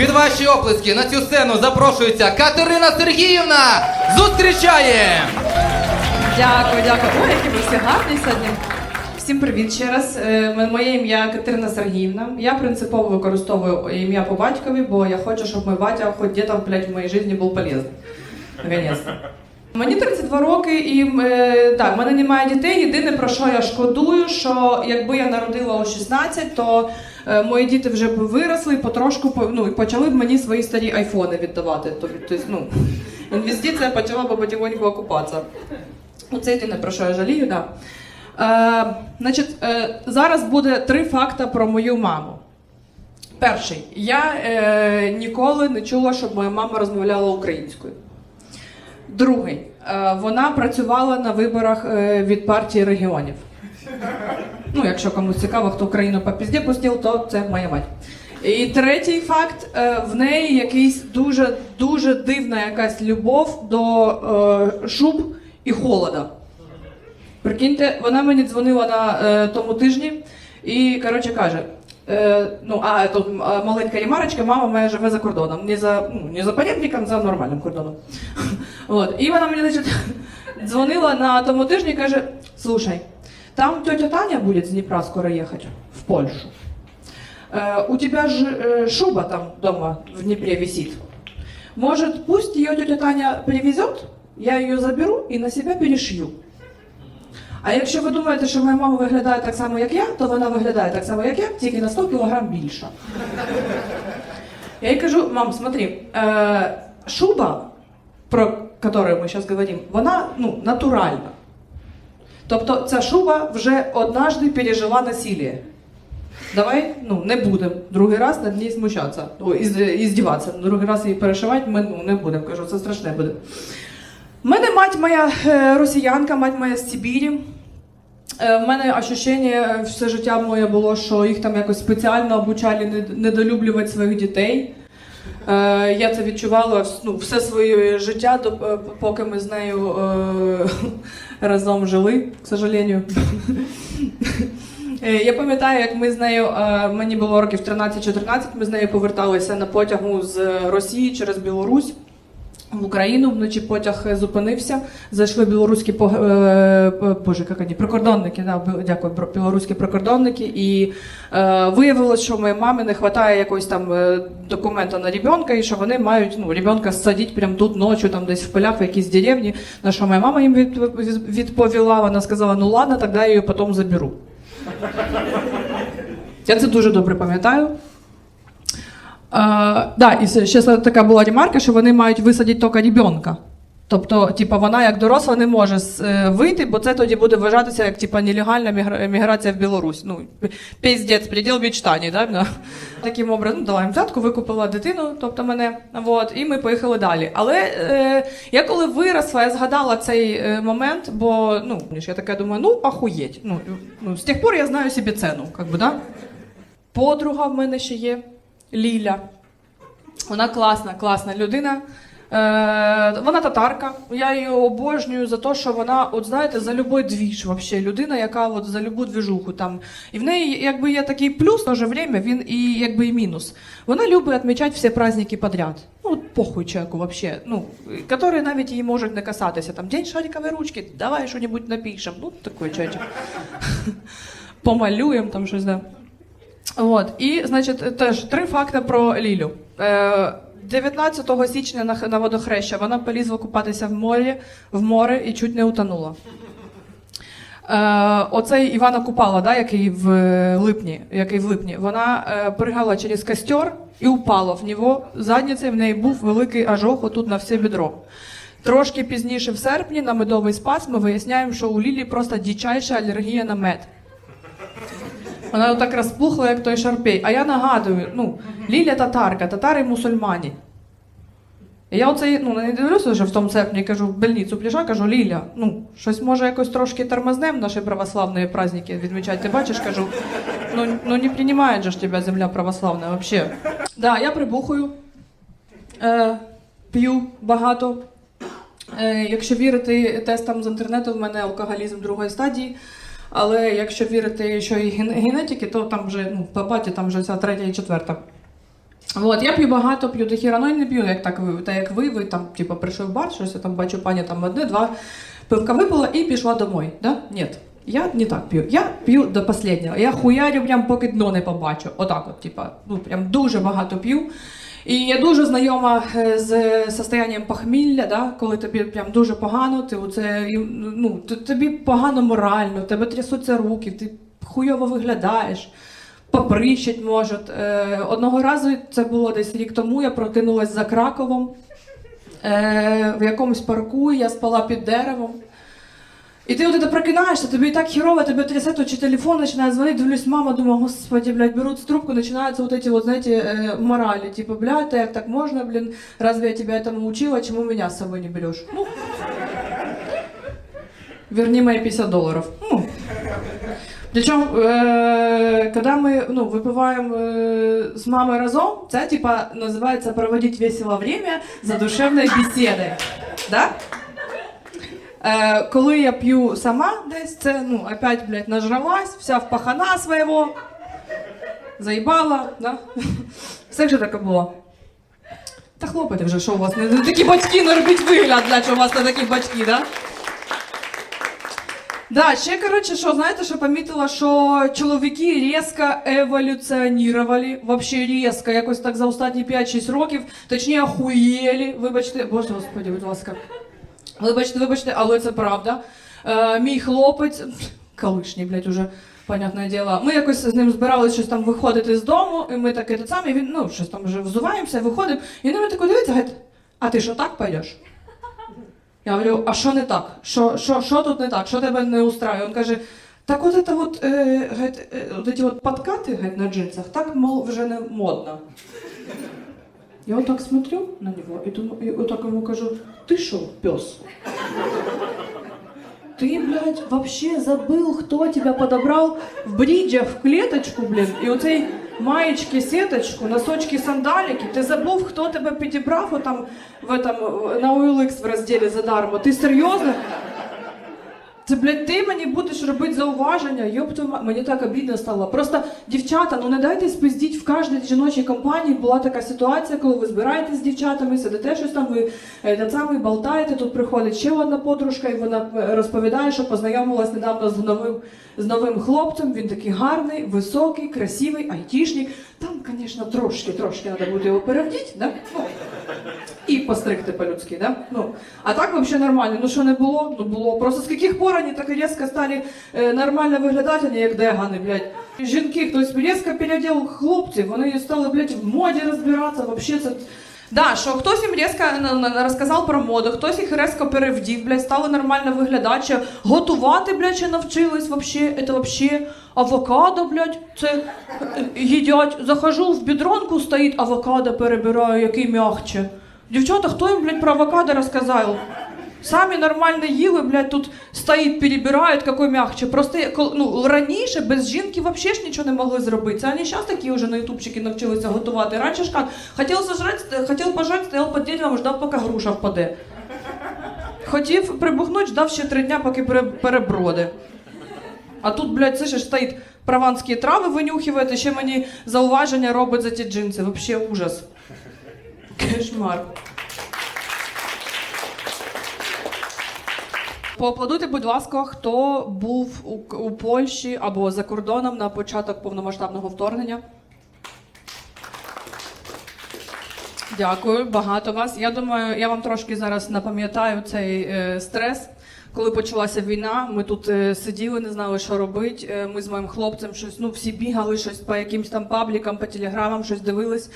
Під ваші оплески на цю сцену запрошується Катерина Сергіївна. Зустрічає! Дякую, дякую. Ой, який ви всі гарні сьогодні. Всім привіт ще раз. Е, Моє ім'я Катерина Сергіївна. Я принципово використовую ім'я по батькові, бо я хочу, щоб мій батя хоч блядь, в моїй житті був полезний. Наконец-то. Мені 32 роки, і е, так, в мене немає дітей. Єдине про що я шкодую, що якби я народила у 16, то е, мої діти вже б виросли і потрошку ну, і почали б мені свої старі айфони віддавати. Тобто, ну, інвестиція почала б потихоньку окупатися. Оце єдине про що я жалію, да. Е, значить, е, зараз буде три факти про мою маму. Перший, я е, ніколи не чула, щоб моя мама розмовляла українською. Другий, е, вона працювала на виборах е, від партії регіонів. Ну, якщо комусь цікаво, хто Україну по пізді пустив, то це моя мать. І третій факт: е, в неї якийсь дуже дуже дивна якась любов до шуб і холода. Прикиньте, вона мені дзвонила на тому тижні і коротше каже: ну, а тут маленька ремарочка, мама моя живе за кордоном. Не за, ну, не за порядником, за нормальним кордоном. От. І вона мені значить, дзвонила на тому тижні і каже: слушай, там тетя Таня буде з Дніпра скоро їхати в Польщу. Э, у тебя же шуба там дома в Днепре висит. Может, пусть ее тетя Таня привезет, я ее заберу и на себя перешью. А якщо ви думаєте, що моя мама виглядає так само, як я, то вона виглядає так само, як я, тільки на 100 кілограм більша. Я їй кажу, мам, смотри, э, шуба, про которую ми зараз говоримо, вона ну, натуральна. Тобто ця шуба вже однажды пережила насилие. Давай ну, не будемо другий раз над ній смущатися, іздіватися. Другий раз її перешивати ми ну, не будемо. Кажу, це страшне буде. У мене мать моя е, росіянка, мать моя з Сибірі. Е, В мене ощущення все життя моє було, що їх там якось спеціально обучали недолюблювати своїх дітей. Е, Я це відчувала ну, все своє життя, е, поки ми з нею е, разом жили, к сожалению. Е, Я пам'ятаю, як ми з нею, е, мені було років 13-14, ми з нею поверталися на потягу з Росії через Білорусь. В Україну вночі потяг е, зупинився. Зайшли білоруські по е, боже, як вони, прикордонники. Да, дякую, білоруські прикордонники. І е, виявилось, що моїй мамі не вистачає якогось там е, документа на ребенка, і що вони мають ну, ребенка садити прямо тут ночі, там десь в полях, в якійсь деревні. На що моя мама їм відповіла. Вона сказала: ну ладно, тоді я її потім заберу. Я це дуже добре пам'ятаю. А, да, і ще така була ремарка, що вони мають висадити тільки ребенка. Тобто, типа, вона як доросла не може е, вийти, бо це тоді буде вважатися як типа нелегальна мігра- міграція в Білорусь. Ну, піздець, приділ мечтаний, да? да. Таким образом, ну, дала їм взятку, викупила дитину, тобто мене, вот, і ми поїхали далі. Але е, я коли виросла, я згадала цей е, момент, бо ну, я така думаю, ну ахуєть. Ну, ну, з тих пор я знаю собі ціну, как би, да? Подруга в мене ще є Ліля. Вона класна, класна людина. Е, вона татарка. Я її обожнюю за те, що вона, от знаєте, за любой двіж, вообще, людина, яка от за любу двіжуху там. І в неї якби є такий плюс, в же время він і якби і мінус. Вона любить відмічати всі праздники подряд. Ну, от похуй человеку вообще. Ну, які навіть її можуть не касатися. Там День шарикової ручки, давай щось напишемо. Ну, такий чайчик. Помалюємо там щось. Да. От, і, значить, теж три факти про Лілю. Е, 19 січня на, на водохреща вона полізла купатися в морі, в море і чуть не утонула. Е, оцей Івана Купала, да, який в е, липні, який в липні, вона е, пригала через костер і упала в нього задницею, в неї був великий ожог отут на все бедро. Трошки пізніше, в серпні, на медовий спас, ми виясняємо, що у Лілі просто дичайша алергія на мед. Вона так розпухла, як той шарпей. А я нагадую, ну, Ліля татарка, татари мусульмані. І я оце ну, не дивлюся вже в тому серпні, кажу, в больницю прийшла, кажу, Ліля, ну, щось може якось трошки тормознем наші православні праздники відмічати. Ти бачиш, кажу, ну, ну не приймає же ж тебе земля православна вообще. Да, я прибухую, е, п'ю багато. Е, якщо вірити тестам з інтернету, в мене алкоголізм другої стадії. Але якщо вірити, що і генетики, то там вже ну, по баті там вже ця третя і четверта. От, я п'ю багато, п'ю до хіра, ну і не п'ю, як так так як ви, ви там, типу, прийшов в бар, щось я там бачу, пані там одне-два пивка випила і пішла домой. Да? Ні. Я не так п'ю. Я п'ю до останнього. Я хуярю прям поки дно не побачу. Отак от, типа, ну прям дуже багато п'ю. І я дуже знайома е, з состоянням похмілля, да? коли тобі прям дуже погано, ти оце, ну, тобі погано морально, тебе трясуться руки, ти хуйово виглядаєш поприщать можуть. Е, одного разу це було десь рік тому. Я прокинулась за Краковом е, в якомусь парку, я спала під деревом. І ти от це прокинаєшся, тобі і так херово, тебе трясе, то чи телефон починає дзвонити, дивлюсь, мама, думаю, господи, блядь, берут трубку, начинаются вот эти вот, знаете, э, морали, типа, блядь, так, так можно, блин, разве я тебя этому учила, чему меня с собой не берешь? Ну, верни мои 50 долларов. Ну, Причем, э, когда мы ну, выпиваем э, с мамой разом, це типа називається проводить весело время за душевною бесідою. Да? Е, коли я п'ю сама десь, це ну, опять, блядь, нажралась, вся в пахана свого, заїбала, да? Все ж таке було. Та хлопайте вже, що у вас не, такі батьки, не робіть вигляд, блядь, що у вас не такі батьки, да? Да, ще коротше, що знаєте, що помітила, що чоловіки різко еволюціонували, вообще різко, якось так за останні 5-6 років, точніше охуєлі, вибачте, боже господи, будь ласка. Вибачте, вибачте, але це правда. Е, мій хлопець, колишній, блядь, уже, понятне діло. Ми якось з ним збиралися щось там виходити з дому, і ми таке те саме, він, ну, щось там вже взуваємося, виходимо, і на мене тако дивиться, говорить, а ти що так пойдеш? Я говорю, а що не так? Що, що, що тут не так? Що тебе не устраює? Він каже, так от это вот, е, говорить, е, от эти вот подкати говорить, на джинсах, так, мол, вже не модно. Я вот так смотрю на него и, думаю, и вот так ему кажу, ты шо, пес? Ты, блядь, вообще забыл, кто тебя подобрал в бриджах в клеточку, блін, і оцей маєчки, сеточку, носочки, сандалики. Ти забув, хто тебе підібрав отам в этом, на OLX в розділі задармо. Ти серйозно? Це, блядь, ти мені будеш робити зауваження, йоп твою мені так обідно стало. Просто, дівчата, ну не дайте спиздіть, в кожній жіночій компанії була така ситуація, коли ви збираєтесь з дівчатами, сидите щось там, ви е, те саме болтаєте, тут приходить ще одна подружка, і вона е, розповідає, що познайомилась недавно з новим, з новим хлопцем, він такий гарний, високий, красивий, айтішник. Там, звісно, трошки, трошки треба буде його перевдіти, да? І постригти по-людськи, да? Ну, а так взагалі нормально. Ну що не було? Ну було. Просто з яких пор вони так різко стали е, нормально виглядати, не як дегани, блядь. Жінки, хтось різко переоділ хлопців, вони стали, блядь, в моді розбиратися, вообще це... Да, що хтось їм різко на- розказав про моду, хтось їх різко перевдів, блядь, стали нормально виглядати, готувати, блядь, навчились вообще, це вообще авокадо, блядь, це е, їдять. Захожу в бідронку, стоїть авокадо, перебираю, який м'ягче. Дівчата, хто їм, блядь, про авокадо розказав? Самі нормально їли, блядь, тут стоїть, перебирають, який м'ягче. Просто ну, раніше без жінки взагалі ж нічого не могли зробити. Це вони зараз такі вже на ютубчики навчилися готувати. Раніше ж як, хотів сожрати, хотів пожрати, стояв під деревом, ждав, поки груша впаде. Хотів прибухнути, ждав ще три дня, поки переброди. А тут, блядь, це ж стоїть прованські трави винюхиває, ще мені зауваження робить за ті джинси. Вообще ужас. Кошмар. Поаплодуйте, будь ласка, хто був у, у Польщі або за кордоном на початок повномасштабного вторгнення. Дякую, багато вас. Я думаю, я вам трошки зараз напам'ятаю цей е, стрес. Коли почалася війна, ми тут е, сиділи, не знали, що робити. Е, ми з моїм хлопцем щось, ну всі бігали, щось по якимсь там паблікам, по телеграмам, щось дивились.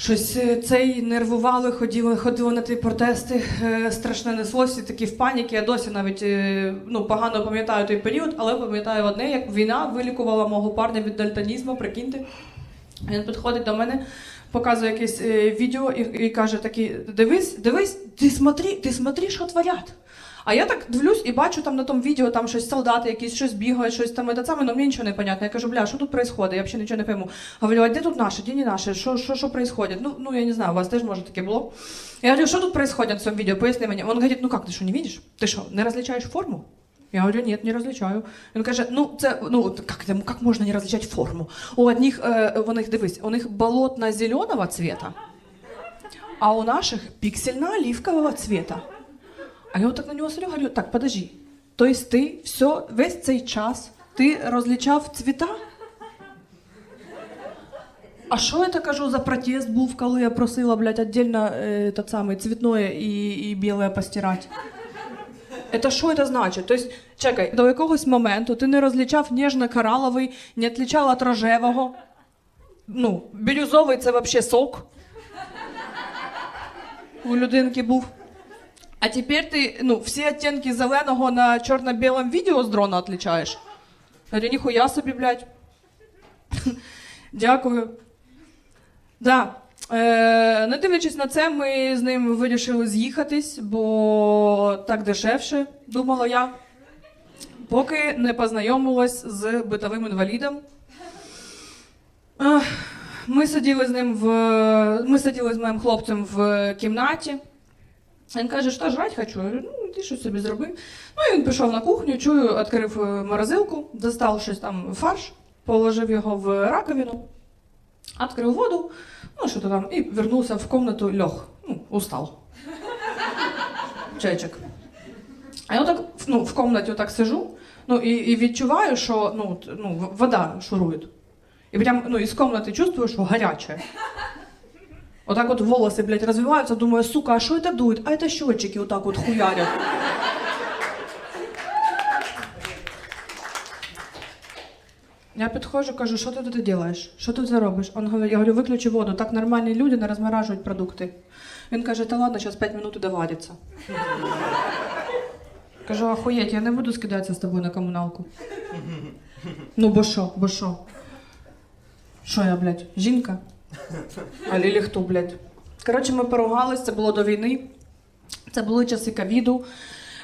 Щось е, цей нервували, ходили, ходили на ті протести, е, страшне неслося, такі в паніки. Я досі навіть е, ну, погано пам'ятаю той період, але пам'ятаю одне, як війна вилікувала мого парня від дальтонізму, прикиньте. Він підходить до мене, показує якесь відео і, і каже такий: дивись, дивись, ти смотри, ти смотри, що творять. А я так дивлюсь і бачу там на тому відео, там щось солдати, якісь щось бігають, щось там, і саме, але мені нічого не понятно. Я кажу, бля, що тут відбувається? Я взагалі нічого не пойму. Говорю, а де тут наші, де не наші? Що, що, що відбувається? Ну, ну, я не знаю, у вас теж може таке було. Я говорю, що тут відбувається на цьому відео? Поясни мені. Він говорить, ну як, ти що, не бачиш? Ти що, не розлічаєш форму? Я говорю, нет, не различаю. Він каже, ну це ну як, як можна не розличати форму? У одних, е, у них дивись, у них болотно-зеленого цвета, а у наших піксельно-оливкового цвета. А я от на нього смотрю, говорю, так, подожди. Тобто ти все, весь цей час ти розлічав цвіта? А що це, кажу, за протест був, коли я просила, блядь, отдельно е, тот цвітное і, і біле постирати? Это що це значить? Тобто, чекай, до якогось моменту ти не розлічав ніжно-кораловий, не відлічав від рожевого. Ну, бірюзовий це взагалі сок. У людинки був. А тепер ти ну, всі оттенки зеленого на чорно-білому відео з дрона відлічаєш. Говорю, ніхуя собі, блядь. Дякую. Да. Е, не дивлячись на це, ми з ним вирішили з'їхатись, бо так дешевше, думала я. Поки не познайомилась з битовим інвалідом. Ми сиділи з ним в. Ми сиділи з моїм хлопцем в кімнаті. Він каже, що жрать хочу. Я говорю, ну ти щось собі зроби. Ну і він пішов на кухню, чую, відкрив е, морозилку, достав щось там фарш, положив його в раковину, відкрив воду, ну що то там, і вернувся в комнату льох. Ну, устал. Чайчик. А я отак ну, в комнаті отак сижу, ну і, і відчуваю, що ну, ну, вода шурує. І прям ну, із комнати чувствую, що гаряче. Отак от волоси, блядь, развиваются, думаю, сука, а что это дует? А это счетчики вот так вот хуярят. Я підходжу, кажу, що ти тут робиш? Що ти це робиш? Он говорить, я говорю, виключи воду, так нормальні люди не розморажують продукти. Він каже, та ладно, зараз 5 минут довариться. Кажу, охуєть, я не буду скидатися з тобою на комуналку. Ну, бо що, бо що? Що я, блядь, жінка? А Лілі хто, блядь? Коротше, ми поругались, це було до війни. Це були часи ковіду.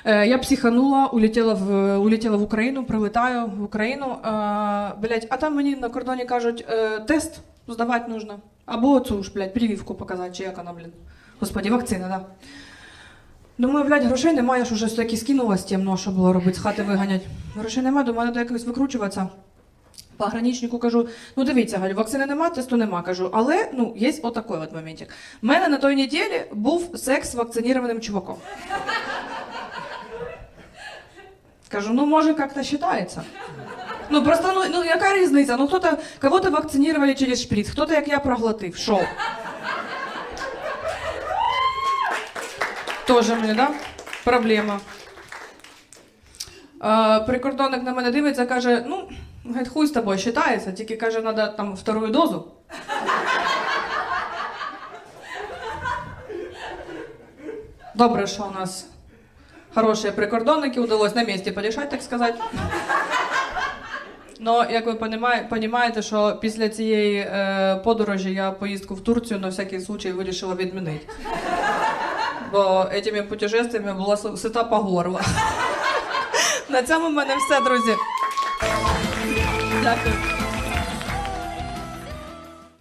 Е, я психанула, улетіла в, улетіла в Україну, прилетаю в Україну. Е, блядь, а там мені на кордоні кажуть, е, тест здавати нужно. Або цю ж, блядь, прививку показати, чи як вона, блін. Господі, вакцина, да. Думаю, блядь, грошей немає, ж уже всякі скинула з темно, що було робити, з хати виганять. Грошей немає, думаю, треба якось викручуватися. Пограничнику кажу, ну дивіться, говорю, вакцини нема, тесту нема. Кажу, але ну, є отакий от моментик. У мене на той неділі був секс з вакцинованим чуваком. Кажу, ну може как-то считается. Ну просто, ну, ну яка різниця? Ну хто-то, кого-то вакцинировали через шприц, хто-то, як я, проглотив. Шо? Тоже мені, да? Проблема. Е, прикордонник на мене дивиться, каже, ну, геть хуй з тобою считається, тільки каже, треба там вторую дозу. Добре, що у нас хороші прикордонники, удалось на місці порішати, так сказати. Ну, як ви розумієте, що після цієї е, подорожі я поїздку в Турцію на всякий случай вирішила відмінити. Бо цими путешествиями була сита по горло. На цьому в мене все, друзі. Дякую.